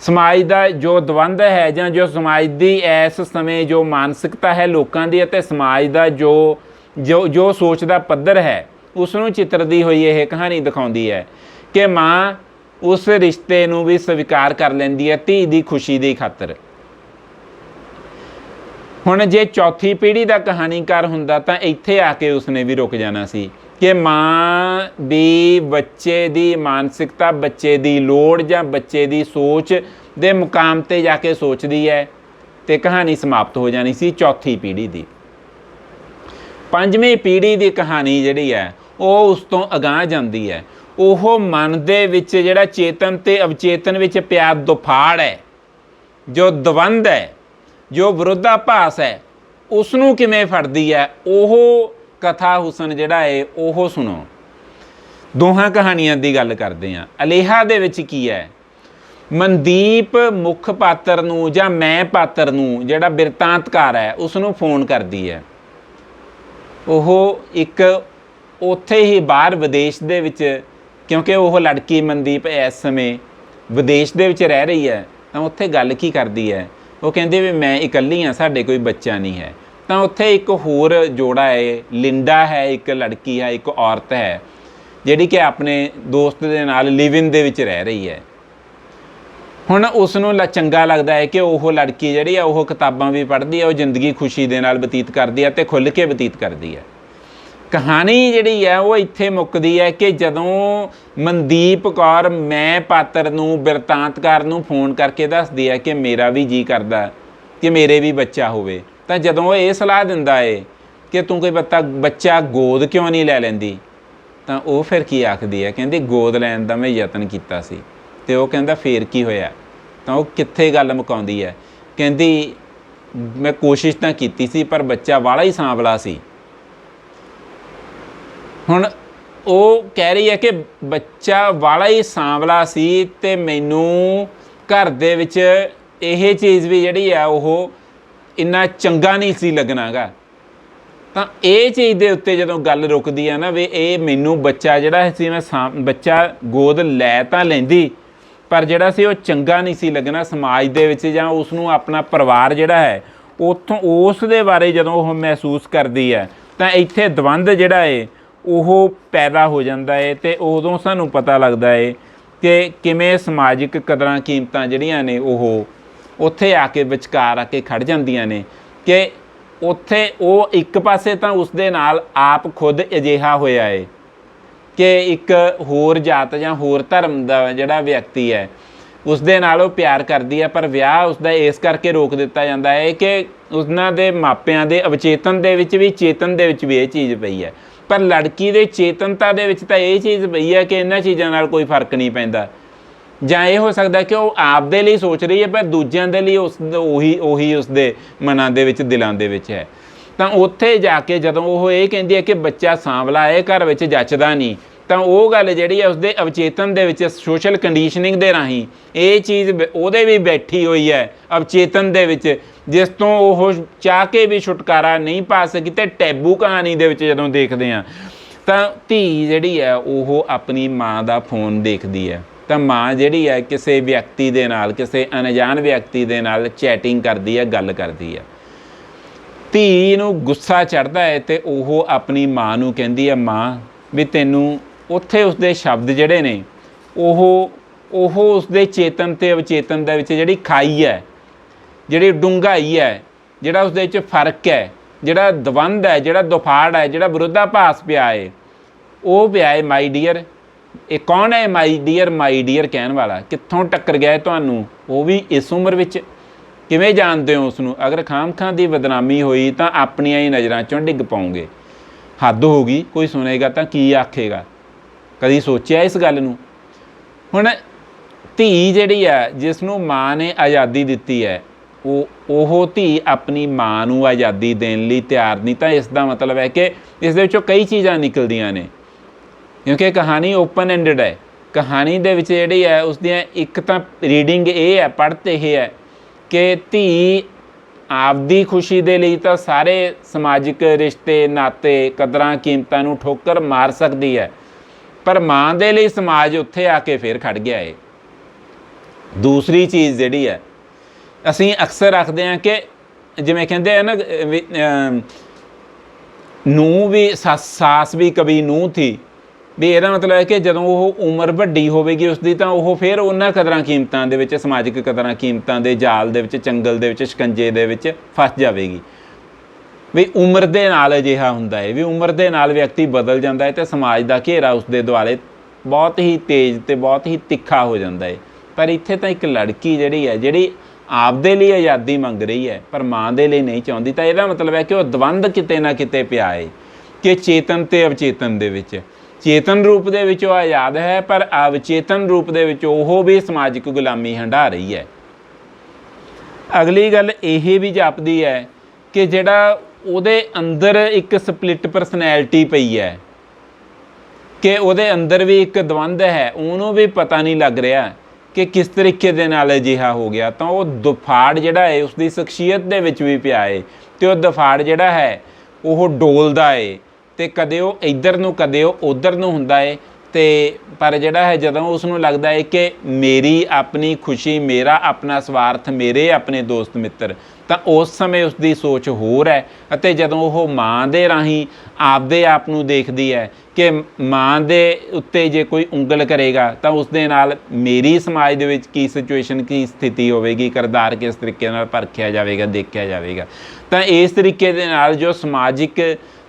ਸਮਾਜ ਦਾ ਜੋ ਦਵੰਦ ਹੈ ਜਾਂ ਜੋ ਸਮਾਜ ਦੀ ਇਸ ਸਮੇਂ ਜੋ ਮਾਨਸਿਕਤਾ ਹੈ ਲੋਕਾਂ ਦੀ ਅਤੇ ਸਮਾਜ ਦਾ ਜੋ ਜੋ ਜੋ ਸੋਚ ਦਾ ਪੱਧਰ ਹੈ ਉਸ ਨੂੰ ਚਿੱਤਰਦੀ ਹੋਈ ਇਹ ਕਹਾਣੀ ਦਿਖਾਉਂਦੀ ਹੈ ਕਿ ਮਾਂ ਉਸ ਰਿਸ਼ਤੇ ਨੂੰ ਵੀ ਸਵੀਕਾਰ ਕਰ ਲੈਂਦੀ ਹੈ ਧੀ ਦੀ ਖੁਸ਼ੀ ਦੀ ਖਾਤਰ। ਹੁਣ ਜੇ ਚੌਥੀ ਪੀੜ੍ਹੀ ਦਾ ਕਹਾਣੀਕਾਰ ਹੁੰਦਾ ਤਾਂ ਇੱਥੇ ਆ ਕੇ ਉਸਨੇ ਵੀ ਰੁਕ ਜਾਣਾ ਸੀ। ਕਿ ਮਾਂ ਦੀ, ਬੱਚੇ ਦੀ ਮਾਨਸਿਕਤਾ, ਬੱਚੇ ਦੀ ਲੋੜ ਜਾਂ ਬੱਚੇ ਦੀ ਸੋਚ ਦੇ ਮੁਕਾਮ ਤੇ ਜਾ ਕੇ ਸੋਚਦੀ ਹੈ ਤੇ ਕਹਾਣੀ ਸਮਾਪਤ ਹੋ ਜਾਣੀ ਸੀ ਚੌਥੀ ਪੀੜ੍ਹੀ ਦੀ। ਪੰਜਵੀਂ ਪੀੜ੍ਹੀ ਦੀ ਕਹਾਣੀ ਜਿਹੜੀ ਹੈ, ਉਹ ਉਸ ਤੋਂ ਅਗਾਂਹ ਜਾਂਦੀ ਹੈ। ਉਹ ਮਨ ਦੇ ਵਿੱਚ ਜਿਹੜਾ ਚੇਤਨ ਤੇ ਅਵਚੇਤਨ ਵਿੱਚ ਪਿਆਰ ਦੁਫਾੜ ਹੈ, ਜੋ ਦਵੰਦ ਹੈ, ਜੋ ਵਿਰੋਧਾਭਾਸ ਹੈ ਉਸ ਨੂੰ ਕਿਵੇਂ ਫੜਦੀ ਹੈ, ਉਹ ਕਥਾ ਹੁਸਨ ਜਿਹੜਾ ਹੈ ਉਹ ਸੁਣੋ। ਦੋਹਾਂ ਕਹਾਣੀਆਂ ਦੀ ਗੱਲ ਕਰਦੇ ਹਾਂ ਅਲੇਹਾ ਦੇ ਵਿੱਚ ਕੀ ਹੈ? ਮਨਦੀਪ ਮੁੱਖ ਪਾਤਰ ਨੂੰ ਜਾਂ ਮੈਂ ਪਾਤਰ ਨੂੰ, ਜਿਹੜਾ ਬਿਰਤਾਂਤਕਾਰ ਹੈ ਉਸ ਨੂੰ ਫੋਨ ਕਰਦੀ ਹੈ। ਉਹ ਇੱਕ ਉੱਥੇ ਹੀ ਬਾਹਰ ਵਿਦੇਸ਼ ਦੇ ਵਿੱਚ, ਕਿਉਂਕਿ ਉਹ ਲੜਕੀ ਮਨਦੀਪ ਇਸ ਸਮੇਂ ਵਿਦੇਸ਼ ਦੇ ਵਿੱਚ ਰਹਿ ਰਹੀ ਹੈ, ਤਾਂ ਉੱਥੇ ਗੱਲ ਕੀ ਕਰਦੀ ਹੈ? ਉਹ ਕਹਿੰਦੇ ਵੀ ਮੈਂ ਇਕੱਲੀ ਹਾਂ, ਸਾਡੇ ਕੋਈ ਬੱਚਾ ਨਹੀਂ ਹੈ। ਤਾਂ ਉੱਥੇ ਇੱਕ ਹੋਰ ਜੋੜਾ ਹੈ, ਲਿੰਡਾ ਹੈ, ਇੱਕ ਲੜਕੀ ਹੈ, ਇੱਕ ਔਰਤ ਹੈ, ਜਿਹੜੀ ਕਿ ਆਪਣੇ ਦੋਸਤ ਦੇ ਨਾਲ ਲਿਵਿੰਗ ਦੇ ਵਿੱਚ ਰਹਿ ਰਹੀ ਹੈ। ਹੁਣ ਉਸ ਨੂੰ ਲ- ਚੰਗਾ ਲੱਗਦਾ ਹੈ ਕਿ ਉਹ ਲੜਕੀ ਜਿਹੜੀ ਆ ਉਹ ਕਿਤਾਬਾਂ ਵੀ ਪੜ੍ਹਦੀ ਹੈ, ਉਹ ਜ਼ਿੰਦਗੀ ਖੁਸ਼ੀ ਦੇ ਨਾਲ ਬਤੀਤ ਕਰਦੀ ਹੈ ਤੇ ਖੁੱਲ੍ਹ ਕੇ ਬਤੀਤ ਕਰਦੀ ਹੈ। ਕਹਾਣੀ ਜਿਹੜੀ ਹੈ, ਉਹ ਇੱਥੇ ਮੁੱਕਦੀ ਹੈ ਕਿ ਜਦੋਂ ਮਨਦੀਪ ਕੌਰ ਮੈਂ ਪਾਤਰ ਨੂੰ ਬਿਰਤਾਂਤਕਾਰ ਨੂੰ ਫੋਨ ਕਰਕੇ ਦੱਸਦੀ ਹੈ ਕਿ ਮੇਰਾ ਵੀ ਜੀ ਕਰਦਾ ਕਿ ਮੇਰੇ ਵੀ ਬੱਚਾ ਹੋਵੇ। ਤਾਂ ਜਦੋਂ ਉਹ ਇਹ ਸਲਾਹ ਦਿੰਦਾ ਏ ਕਿ ਤੂੰ ਕੋਈ ਬੱਤਾ ਬੱਚਾ ਗੋਦ ਕਿਉਂ ਨਹੀਂ ਲੈ ਲੈਂਦੀ, ਤਾਂ ਉਹ ਫਿਰ ਕੀ ਆਖਦੀ ਹੈ? ਕਹਿੰਦੀ, ਗੋਦ ਲੈਣ ਦਾ ਮੈਂ ਯਤਨ ਕੀਤਾ ਸੀ। ਤੇ ਉਹ ਕਹਿੰਦਾ, ਫੇਰ ਕੀ ਹੋਇਆ? ਤਾਂ ਉਹ ਕਿੱਥੇ ਗੱਲ ਮੁਕਾਉਂਦੀ ਹੈ? ਕਹਿੰਦੀ, ਮੈਂ ਕੋਸ਼ਿਸ਼ ਤਾਂ ਕੀਤੀ ਸੀ, ਪਰ ਬੱਚਾ ਵਾਲਾ ਹੀ ਸਾਂਵਲਾ ਸੀ। ਹੁਣ ਉਹ ਕਹਿ ਰਹੀ ਹੈ ਕਿ ਬੱਚਾ ਵਾਲਾ ਹੀ ਸਾਂਵਲਾ ਸੀ ਤੇ ਮੈਨੂੰ ਘਰ ਦੇ ਵਿੱਚ ਇਹ ਚੀਜ਼ ਵੀ ਜਿਹੜੀ ਆ, ਉਹ ਇੰਨਾ ਚੰਗਾ ਨਹੀਂ ਸੀ ਲੱਗਣਾਗਾ। ਤਾਂ ਇਹ ਚੀਜ਼ ਦੇ ਉੱਤੇ ਜਦੋਂ ਗੱਲ ਰੁਕਦੀ ਆ ਨਾ ਵੀ ਇਹ ਮੈਨੂੰ ਬੱਚਾ ਜਿਹੜਾ ਸੀ ਮੈਂ ਸਾਂ- ਬੱਚਾ ਗੋਦ ਲੈ ਤਾਂ ਲੈਂਦੀ, ਪਰ ਜਿਹੜਾ ਸੀ ਉਹ ਚੰਗਾ ਨਹੀਂ ਸੀ ਲੱਗਣਾ ਸਮਾਜ ਦੇ ਵਿੱਚ ਜਾਂ ਉਸ ਨੂੰ ਆਪਣਾ ਪਰਿਵਾਰ ਜਿਹੜਾ ਹੈ, ਉਥੋਂ ਉਸ ਦੇ ਬਾਰੇ ਜਦੋਂ ਉਹ ਮਹਿਸੂਸ ਕਰਦੀ ਹੈ ਤਾਂ ਇੱਥੇ ਦਵੰਦ ਜਿਹੜਾ ਹੈ ਉਹ ਪੈਦਾ ਹੋ ਜਾਂਦਾ ਏ ਤੇ ਉਦੋਂ ਸਾਨੂੰ ਪਤਾ ਲੱਗਦਾ ਏ ਕਿ ਕਿਵੇਂ ਸਮਾਜਿਕ ਕਦਰਾਂ ਕੀਮਤਾਂ ਜਿਹੜੀਆਂ ਨੇ ਉਹ ਉੱਥੇ ਆ ਕੇ ਵਿਚਕਾਰ ਆ ਕੇ ਖੜ ਜਾਂਦੀਆਂ ਨੇ ਕਿ ਉੱਥੇ ਉਹ ਇੱਕ ਪਾਸੇ ਤਾਂ ਉਸ ਦੇ ਨਾਲ ਆਪ ਖੁਦ ਅਜਿਹਾ ਹੋਇਆ ਹੈ ਕਿ ਇੱਕ ਹੋਰ ਜਾਤ ਜਾਂ ਹੋਰ ਧਰਮ ਦਾ ਜਿਹੜਾ ਵਿਅਕਤੀ ਹੈ ਉਸ ਦੇ ਨਾਲ ਉਹ ਪਿਆਰ ਕਰਦੀ ਹੈ, ਪਰ ਵਿਆਹ ਉਸ ਦਾ ਇਸ ਕਰਕੇ ਰੋਕ ਦਿੱਤਾ ਜਾਂਦਾ ਹੈ ਕਿ ਉਹਨਾਂ ਦੇ ਮਾਪਿਆਂ ਦੇ ਅਵਚੇਤਨ ਦੇ ਵਿੱਚ ਵੀ ਚੇਤਨ ਦੇ ਵਿੱਚ ਵੀ ਇਹ ਚੀਜ਼ ਪਈ ਹੈ। ਪਰ ਲੜਕੀ ਦੇ ਚੇਤਨਤਾ ਦੇ ਵਿੱਚ ਤਾਂ ਇਹ ਚੀਜ਼ ਪਈ ਹੈ ਕਿ ਇਹਨਾਂ ਚੀਜ਼ਾਂ ਨਾਲ ਕੋਈ ਫ਼ਰਕ ਨਹੀਂ ਪੈਂਦਾ। ਜਾਂ ਇਹ ਹੋ ਸਕਦਾ ਕਿ ਉਹ ਆਪ ਦੇ ਲਈ ਸੋਚ ਰਹੀ ਹੈ, ਪਰ ਦੂਜਿਆਂ ਦੇ ਲਈ ਉਸ ਉਹੀ ਉਹੀ ਉਸਦੇ ਮਨਾਂ ਦੇ ਵਿੱਚ, ਦਿਲਾਂ ਦੇ ਵਿੱਚ ਹੈ। ਤਾਂ ਉੱਥੇ ਜਾ ਕੇ ਜਦੋਂ ਉਹ ਇਹ ਕਹਿੰਦੀ ਹੈ ਕਿ ਬੱਚਾ ਸਾਂਵਲਾ ਹੈ, ਘਰ ਵਿੱਚ ਜੱਚਦਾ ਨਹੀਂ, ਤਾਂ ਉਹ ਗੱਲ ਜਿਹੜੀ ਹੈ ਉਸਦੇ ਅਵਚੇਤਨ ਦੇ ਵਿੱਚ ਸੋਸ਼ਲ ਕੰਡੀਸ਼ਨਿੰਗ ਦੇ ਰਾਹੀਂ ਇਹ ਚੀਜ਼ ਉਹਦੇ ਵੀ ਬੈਠੀ ਹੋਈ ਹੈ, ਅਵਚੇਤਨ ਦੇ ਵਿੱਚ, ਜਿਸ ਤੋਂ ਉਹ ਚਾਹ ਕੇ ਵੀ ਛੁਟਕਾਰਾ ਨਹੀਂ ਪਾ ਸਕੀ, ਤੇ ਟੈਬੂ ਕਹਾਣੀ ਦੇ ਵਿੱਚ ਜਦੋਂ ਦੇਖਦੇ ਆ ਤਾਂ ਧੀ ਜਿਹੜੀ ਹੈ ਉਹ ਆਪਣੀ ਮਾਂ ਦਾ ਫੋਨ ਦੇਖਦੀ ਹੈ। ਤਾਂ ਮਾਂ ਜਿਹੜੀ ਹੈ ਕਿਸੇ ਵਿਅਕਤੀ ਦੇ ਨਾਲ, ਕਿਸੇ ਅਣਜਾਣ ਵਿਅਕਤੀ ਦੇ ਨਾਲ ਚੈਟਿੰਗ ਕਰਦੀ ਹੈ, ਗੱਲ ਕਰਦੀ ਹੈ। ਧੀ ਨੂੰ ਗੁੱਸਾ ਚੜਦਾ ਹੈ ਤੇ ਉਹ ਆਪਣੀ ਮਾਂ ਨੂੰ ਕਹਿੰਦੀ ਹੈ, ਮਾਂ, ਵੀ ਤੈਨੂੰ ਉੱਥੇ ਉਸਦੇ ਸ਼ਬਦ ਜਿਹੜੇ ਨੇ, ਉਹ ਉਹ ਉਸਦੇ ਚੇਤਨ ਤੇ ਅਵਚੇਤਨ ਦੇ ਵਿੱਚ ਜਿਹੜੀ ਖਾਈ ਹੈ, ਜਿਹੜੀ ਡੂੰਘਾਈ ਹੈ, ਜਿਹੜਾ ਉਸਦੇ ਵਿੱਚ ਫ਼ਰਕ ਹੈ, ਜਿਹੜਾ ਦਵੰਦ ਹੈ, ਜਿਹੜਾ ਦੁਫਾੜ ਹੈ, ਜਿਹੜਾ ਵਿਰੋਧਾਭਾਸ ਪਿਆ ਹੈ, ਉਹ ਪਿਆ ਹੈ ਮਾਈ ਡੀਅਰ ਇਹ ਕੌਣ ਹੈ ਮਾਈ ਡੀਅਰ ਮਾਈ ਡੀਅਰ ਕਹਿਣ ਵਾਲਾ? ਕਿੱਥੋਂ ਟੱਕਰ ਗਿਆ ਹੈ ਤੁਹਾਨੂੰ? ਉਹ ਵੀ ਇਸ ਉਮਰ ਵਿੱਚ। ਕਿਵੇਂ ਜਾਣਦੇ ਹੋ ਉਸ ਨੂੰ ਅਗਰ ਖਾਮਖਾਂ ਦੀ ਬਦਨਾਮੀ ਹੋਈ ਤਾਂ ਆਪਣੀਆਂ ਹੀ ਨਜ਼ਰਾਂ ਚੋਂ ਡਿੱਗ ਪਾਉਂਗੇ ਹੱਦ ਹੋ ਗਈ, ਕੋਈ ਸੁਣੇਗਾ ਤਾਂ ਕੀ ਆਖੇਗਾ? ਕਦੀ ਸੋਚਿਆ ਇਸ ਗੱਲ ਨੂੰ? ਹੁਣ ਧੀ ਜਿਹੜੀ ਹੈ ਜਿਸ ਨੂੰ ਮਾਂ ਨੇ ਆਜ਼ਾਦੀ ਦਿੱਤੀ ਹੈ, ਉਹ ਉਹ ਧੀ ਆਪਣੀ ਮਾਂ ਨੂੰ ਆਜ਼ਾਦੀ ਦੇਣ ਲਈ ਤਿਆਰ ਨਹੀਂ, ਤਾਂ ਇਸ ਦਾ ਮਤਲਬ ਹੈ ਕਿ ਇਸ ਦੇ ਵਿੱਚੋਂ ਕਈ ਚੀਜ਼ਾਂ ਨਿਕਲਦੀਆਂ ਨੇ। ਕਿਉਂਕਿ ਕਹਾਣੀ ਓਪਨ ਐਂਡਡ ਹੈ। ਕਹਾਣੀ ਦੇ ਵਿੱਚ ਜਿਹੜੀ ਹੈ ਉਸ ਦੀਆਂ ਇੱਕ ਤਾਂ ਰੀਡਿੰਗ ਇਹ ਹੈ ਪੜ੍ਹਤੇ ਇਹ ਹੈ ਕਿ ਧੀ ਆਪਦੀ ਖੁਸ਼ੀ ਦੇ ਲਈ ਤਾਂ ਸਾਰੇ ਸਮਾਜਿਕ ਰਿਸ਼ਤੇ ਨਾਤੇ ਕਦਰਾਂ ਕੀਮਤਾਂ ਨੂੰ ਠੋਕਰ ਮਾਰ ਸਕਦੀ ਹੈ। ਪਰ ਮਾਂ ਦੇ ਲਈ ਸਮਾਜ ਉੱਥੇ ਆ ਕੇ ਫੇਰ ਖੜ ਗਿਆ ਏ। ਦੂਸਰੀ ਚੀਜ਼ ਜਿਹੜੀ ਹੈ ਅਸੀਂ ਅਕਸਰ ਰੱਖਦੇ ਹਾਂ ਕਿ ਜਿਵੇਂ ਕਹਿੰਦੇ ਆ ਨਾ ਅਹ ਵੀ, ਨੂੰ ਵੀ ਸਾਸ ਵੀ ਕभी ਨੂੰ ਥੀ। ਵੀ ਇਹਦਾ ਮਤਲਬ ਹੈ ਕਿ ਜਦੋਂ ਉਹ ਉਮਰ ਵੱਡੀ ਹੋਵੇਗੀ ਉਸਦੀ ਤਾਂ ਉਹ ਫਿਰ ਉਹਨਾਂ ਕਦਰਾਂ ਕੀਮਤਾਂ ਦੇ ਵਿੱਚ, ਸਮਾਜਿਕ ਕਦਰਾਂ ਕੀਮਤਾਂ ਦੇ ਜਾਲ ਦੇ ਵਿੱਚ, ਚੰਗਲ ਦੇ ਵਿੱਚ, ਸ਼ਿਕੰਜੇ ਦੇ ਵਿੱਚ ਫਸ ਜਾਵੇਗੀ। ਵੀ ਉਮਰ ਦੇ ਨਾਲ ਅਜਿਹਾ ਹੁੰਦਾ ਹੈ, ਵੀ ਉਮਰ ਦੇ ਨਾਲ ਵਿਅਕਤੀ ਬਦਲ ਜਾਂਦਾ ਹੈ ਤੇ ਸਮਾਜ ਦਾ ਘੇਰਾ ਉਸ ਦੇ ਦੁਆਲੇ ਬਹੁਤ ਹੀ ਤੇਜ਼ ਤੇ ਬਹੁਤ ਹੀ ਤਿੱਖਾ ਹੋ ਜਾਂਦਾ ਹੈ। ਪਰ ਇੱਥੇ ਤਾਂ ਇੱਕ ਲੜਕੀ ਜਿਹੜੀ ਹੈ, ਜਿਹੜੀ ਆਪਦੇ ਲਈ ਆਜ਼ਾਦੀ ਮੰਗ ਰਹੀ ਹੈ, ਪਰ ਮਾਂ ਦੇ ਲਈ ਨਹੀਂ ਚਾਹੁੰਦੀ, ਤਾਂ ਇਹਦਾ ਮਤਲਬ ਹੈ ਕਿ ਉਹ ਦਵੰਦ ਕਿਤੇ ਨਾ ਕਿਤੇ ਪਿਆ ਹੈ, ਕਿ ਚੇਤਨ ਤੇ ਅਵਚੇਤਨ ਦੇ ਵਿੱਚ। ਚੇਤਨ ਰੂਪ ਦੇ ਵਿੱਚ ਉਹ ਆਜ਼ਾਦ ਹੈ, ਪਰ ਅਵਚੇਤਨ ਰੂਪ ਦੇ ਵਿੱਚ ਉਹ ਵੀ ਸਮਾਜਿਕ ਗੁਲਾਮੀ ਹੰਢਾ ਰਹੀ ਹੈ। ਅਗਲੀ ਗੱਲ ਇਹ ਵੀ ਜਾਪਦੀ ਹੈ ਕਿ ਜਿਹੜਾ ਉਹਦੇ ਅੰਦਰ ਇੱਕ ਸਪਲਿਟ ਪਰਸਨੈਲਿਟੀ ਪਈ ਹੈ, ਕਿ ਉਹਦੇ ਅੰਦਰ ਵੀ ਇੱਕ ਦਵੰਦ ਹੈ, ਉਹਨੂੰ ਵੀ ਪਤਾ ਨਹੀਂ ਲੱਗ ਰਿਹਾ ਕਿ ਕਿਸ ਤਰੀਕੇ ਦੇ ਨਾਲ ਅਜਿਹਾ ਹੋ ਗਿਆ। ਤਾਂ ਉਹ ਦੁਫਾੜ ਜਿਹੜਾ ਹੈ, ਉਸਦੀ ਸ਼ਖਸੀਅਤ ਦੇ ਵਿੱਚ ਵੀ ਪਿਆ ਹੈ, ਤੇ ਉਹ ਦੁਫਾੜ ਜਿਹੜਾ ਹੈ, ਉਹ ਡੋਲਦਾ ਹੈ। ਤੇ ਕਦੇ ਉਹ ਇੱਧਰ ਨੂੰ, ਕਦੇ ਉਹ ਉਧਰ ਨੂੰ ਹੁੰਦਾ ਹੈ ਤੇ ਪਰ ਜਿਹੜਾ ਹੈ, ਜਦੋਂ ਉਸ ਨੂੰ ਲੱਗਦਾ ਹੈ ਕਿ ਮੇਰੀ ਆਪਣੀ ਖੁਸ਼ੀ, ਮੇਰਾ ਆਪਣਾ ਸਵਾਰਥ, ਮੇਰੇ ਆਪਣੇ ਦੋਸਤ ਮਿੱਤਰ, ਤਾਂ ਉਸ ਸਮੇਂ ਉਸ ਦੀ ਸੋਚ ਹੋਰ ਹੈ। ਅਤੇ ਜਦੋਂ ਉਹ ਮਾਂ ਦੇ ਰਾਹੀਂ ਆਪਦੇ ਆਪ ਨੂੰ ਦੇਖਦੀ ਹੈ ਕਿ ਮਾਂ ਦੇ ਉੱਤੇ ਜੇ ਕੋਈ ਉਂਗਲ ਕਰੇਗਾ, ਤਾਂ ਉਸ ਦੇ ਨਾਲ ਮੇਰੀ ਸਮਾਜ ਦੇ ਵਿੱਚ ਕੀ ਸਿਚੁਏਸ਼ਨ ਕੀ ਸਥਿਤੀ ਹੋਵੇਗੀ, ਕਿਰਦਾਰ ਕਿਸ ਤਰੀਕੇ ਨਾਲ ਪਰਖਿਆ ਜਾਵੇਗਾ, ਦੇਖਿਆ ਜਾਵੇਗਾ। ਤਾਂ ਇਸ ਤਰੀਕੇ ਦੇ ਨਾਲ ਜੋ ਸਮਾਜਿਕ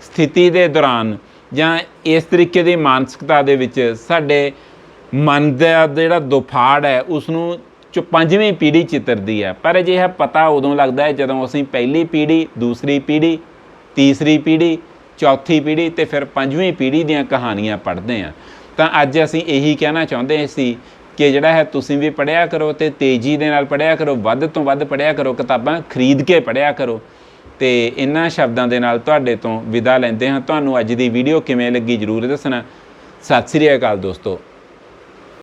ਸਥਿਤੀ ਦੇ ਦੌਰਾਨ ਜਾਂ ਇਸ ਤਰੀਕੇ ਦੀ ਮਾਨਸਿਕਤਾ ਦੇ ਵਿੱਚ ਸਾਡੇ ਮਨ ਦਾ ਜਿਹੜਾ ਦੁਫਾੜ ਹੈ ਉਸ ਨੂੰ ਚ, ਪੰਜਵੀਂ ਪੀੜ੍ਹੀ ਚਿੱਤਰਦੀ ਹੈ। ਪਰ ਅਜਿਹਾ ਪਤਾ ਉਦੋਂ ਲੱਗਦਾ ਹੈ ਜਦੋਂ ਅਸੀਂ ਪਹਿਲੀ ਪੀੜ੍ਹੀ, ਦੂਸਰੀ ਪੀੜ੍ਹੀ, ਤੀਸਰੀ ਪੀੜ੍ਹੀ, ਚੌਥੀ ਪੀੜ੍ਹੀ ਤੇ ਫਿਰ ਪੰਜਵੀਂ ਪੀੜ੍ਹੀ ਦੀਆਂ ਕਹਾਣੀਆਂ ਪੜ੍ਹਦੇ ਹਾਂ। ਤਾਂ ਅੱਜ ਅਸੀਂ ਇਹੀ ਕਹਿਣਾ ਚਾਹੁੰਦੇ ਸੀ ਕਿ ਜਿਹੜਾ ਹੈ ਤੁਸੀਂ ਵੀ ਪੜ੍ਹਿਆ ਕਰੋ ਤੇ ਤੇਜ਼ੀ ਦੇ ਨਾਲ ਪੜ੍ਹਿਆ ਕਰੋ, ਵੱਧ ਤੋਂ ਵੱਧ ਪੜ੍ਹਿਆ ਕਰੋ, ਕਿਤਾਬਾਂ ਖਰੀਦ ਕੇ ਪੜ੍ਹਿਆ ਕਰੋ। ਤੇ ਇਹਨਾਂ ਸ਼ਬਦਾਂ ਦੇ ਨਾਲ ਤੁਹਾਡੇ ਤੋਂ ਵਿਦਾ ਲੈਂਦੇ ਹਾਂ। ਤੁਹਾਨੂੰ ਅੱਜ ਦੀ ਵੀਡੀਓ ਕਿਵੇਂ ਲੱਗੀ ਜਰੂਰ ਦੱਸਣਾ। ਸਤਿ ਸ੍ਰੀ ਅਕਾਲ ਦੋਸਤੋ।